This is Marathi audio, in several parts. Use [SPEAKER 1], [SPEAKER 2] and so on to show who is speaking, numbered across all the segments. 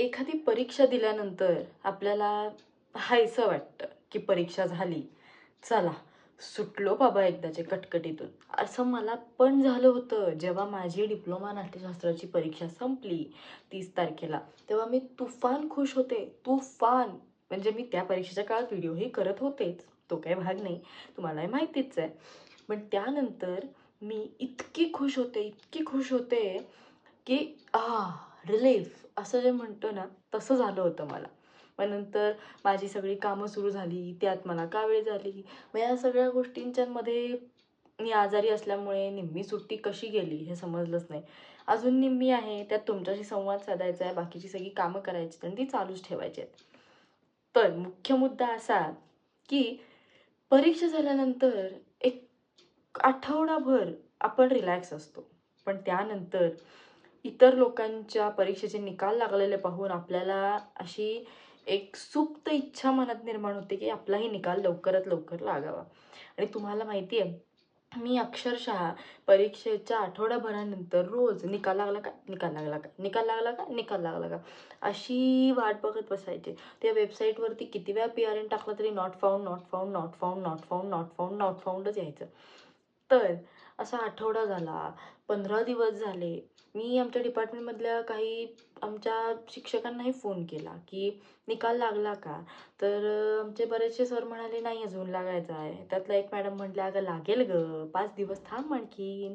[SPEAKER 1] एखादी परीक्षा दिल्यानंतर आपल्याला हायसं वाटतं की परीक्षा झाली. चला सुटलो बाबा एकदाचे कटकटीतून. असं मला पण झालं होतं जेव्हा माझी डिप्लोमा नाट्यशास्त्राची परीक्षा संपली तीस तारखेला. तेव्हा मी तुफान खुश होते. तुफान! म्हणजे मी त्या परीक्षेच्या काळात व्हिडिओही करत होतेच. तो काही भाग नाही. तुम्हालाही माहितीच आहे. पण त्यानंतर मी इतकी खुश होते इतकी खुश होते की आ रिलीफ असं जे म्हणतो ना तसं झालं होतं मला. मग नंतर माझी सगळी कामं सुरू झाली त्यात मला कावेळ झाली? मग या सगळ्या गोष्टींच्यामध्ये मी आजारी असल्यामुळे निम्मी सुट्टी कशी गेली हे समजलंच नाही. अजून निम्मी आहे त्यात तुमच्याशी संवाद साधायचा आहे बाकीची सगळी कामं करायची आणि ती चालूच ठेवायची आहेत. तर मुख्य मुद्दा असा की परीक्षा झाल्यानंतर एक आठवडाभर आपण रिलॅक्स असतो. पण त्यानंतर इतर लोकांच्या परीक्षेचे निकाल लागलेले पाहून आपल्याला अशी एक सुप्त इच्छा मनात निर्माण होते की आपलाही निकाल लवकरात लवकर लागावा. आणि तुम्हाला माहिती आहे मी अक्षरशः परीक्षेच्या आठवड्याभरानंतर रोज निकाल लागला का? निकाल लागला का? निकाल लागला का? निकाल लागला का? अशी वाट बघत बसायचे. त्या वेबसाईटवरती किती वेळा पी आर एन टाकला तरी not found not found not found not found not found not फाऊंडच यायचं. तर असा आठवडा झाला. पंधरा दिवस झाले मी आमच्या डिपार्टमेंटमधल्या काही आमच्या शिक्षकांनाही फोन केला की निकाल लागला का? तर आमचे बरेचसे सर म्हणाले नाही अजून लागायचा आहे. त्यातला एक मॅडम म्हटल्या अगं लागेल ग. पाच दिवस थांब आणखीन.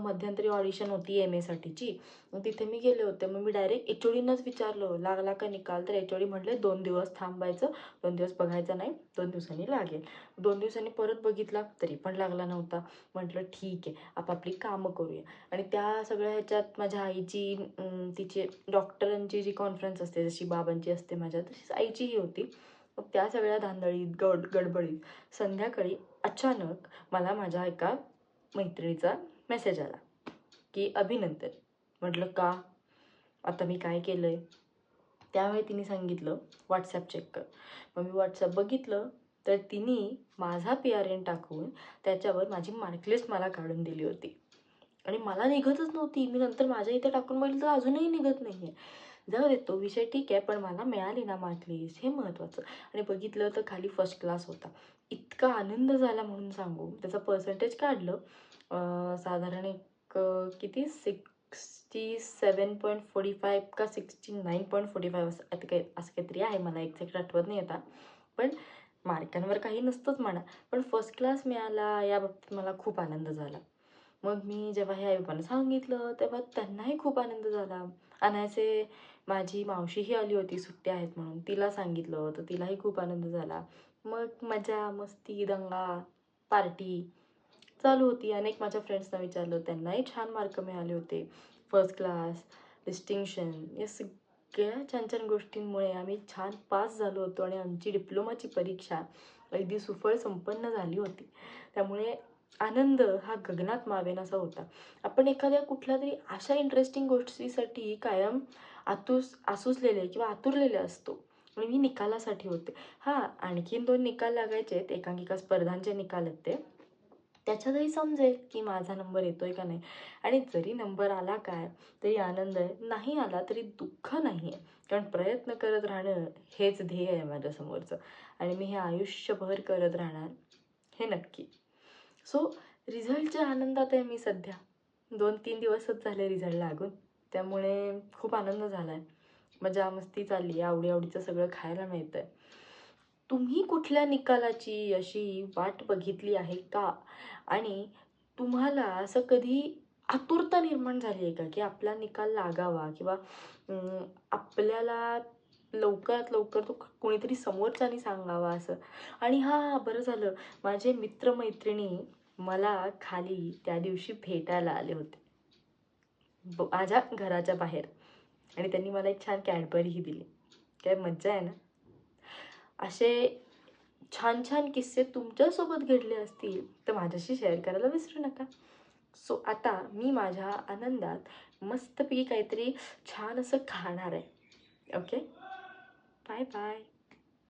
[SPEAKER 1] मध्यंतरी ऑडिशन होती एम एसाठीची मग तिथे मी गेले होते. मग मी डायरेक्ट एच ओडीनंच विचारलं लागला का निकाल? तर एच ओडी म्हटले दोन दिवस थांबायचं. दोन दिवस बघायचं नाही. दोन दिवसांनी लागेल. दोन दिवसांनी परत बघितला तरी पण लागला नव्हता. म्हटलं ठीक आहे. आपापली कामं करू करूया आणि त्या सगळ्या ह्याच्यात माझ्या आईची तिचे डॉक्टरांची जी कॉन्फरन्स असते जशी बाबांची असते माझ्या तशीच आईचीही होती. मग त्या सगळ्या धांदळीत गड गडबडीत संध्याकाळी अचानक मला माझ्या एका मैत्रिणीचा मेसेज आला की अभिनंदन. म्हटलं का? आता मी काय केलं आहे त्यावेळी तिने सांगितलं व्हॉट्सॲप चेक कर. मग मी व्हॉट्सॲप बघितलं तर तिने माझा पी आर एन टाकून त्याच्यावर माझी मार्कलिस्ट मला काढून दिली होती. आणि मला निघतच नव्हती. मी नंतर माझ्या इथे टाकून बघितलं तर अजूनही निघत नाही आहे जाऊ दे तो विषय ठीक आहे पण मला मिळाली ना मार्कलिस्ट हे महत्त्वाचं आणि बघितलं तर खाली फर्स्ट क्लास होता. इतका आनंद झाला म्हणून सांगू. त्याचं पर्सेंटेज काढलं. साधारण एक किती? Sixty seven point forty five का sixty nine point forty five असं आता काही असं काहीतरी आहे. मला एक्झॅक्ट आठवत नाही आता. पण मार्कांवर काही नसतंच म्हणा. पण फर्स्ट क्लास मिळाला. या बाबतीत मला खूप आनंद झाला. मग मी जेव्हा हे आईबाबांना सांगितलं तेव्हा त्यांनाही खूप आनंद झाला. अनायसे माझी मावशीही आली होती सुट्ट्या आहेत म्हणून. तिला सांगितलं तर तिलाही खूप आनंद झाला. मग मजा मस्ती दंगा पार्टी चालू होती. अनेक माझ्या फ्रेंड्सना विचारलं. त्यांनाही छान मार्क मिळाले होते. फर्स्ट क्लास डिस्टिंक्शन या सगळ्या छान छान गोष्टींमुळे आम्ही छान पास झालो होतो आणि आमची डिप्लोमाची परीक्षा अगदी सुफळ संपन्न झाली होती. त्यामुळे आनंद हा गगनात मावेनासा होता. आपण एखाद्या कुठल्या तरी अशा इंटरेस्टिंग गोष्टीसाठी कायम आतुस आसुसलेले किंवा आतुरलेले असतो. आणि मी निकालासाठी होते. हां आणखीन दोन निकाल लागायचे आहेत. एकांकिका स्पर्धांचे निकाल आहेत ते. त्याच्यातही समजेल की माझा नंबर येतोय का नाही. आणि जरी नंबर आला काय तरी आनंद आहे. नाही आला तरी दुःख नाही आहे. कारण प्रयत्न करत राहणं हेच ध्येय आहे माझ्यासमोरचं. आणि मी हे आयुष्यभर करत राहणार हे नक्की. सो रिझल्टच्या आनंदात आहे मी सध्या. दोन तीन दिवसच झाले रिझल्ट लागून त्यामुळे खूप आनंद झाला आहे मजा मस्ती चालली. आवडी आवडीचं सगळं खायला मिळतं आहे तुम्ही कुठल्या निकालाची अशी वाट बघितली आहे का? आणि तुम्हाला असं कधी आतुरता निर्माण झाली आहे का? की आपला निकाल लागावा किंवा आपल्याला लवकरात लवकर तो कोणीतरी समोरच्यानी सांगावा असं. आणि हां बरं झालं. माझे मित्रमैत्रिणी मला खाली त्या दिवशी भेटायला आले होते. माझ्या घराच्या बाहेर. आणि त्यांनी मला एक छान कॅडबरीही दिली. काय मज्जा आहे ना? असे छान छान किस्से तुमच्यासोबत घडले असतील तर माझ्याशी शेअर करायला विसरू नका. सो आता मी माझ्या आनंदात मस्तपैकी काहीतरी छान असं खाणार आहे. ओके? 拜拜。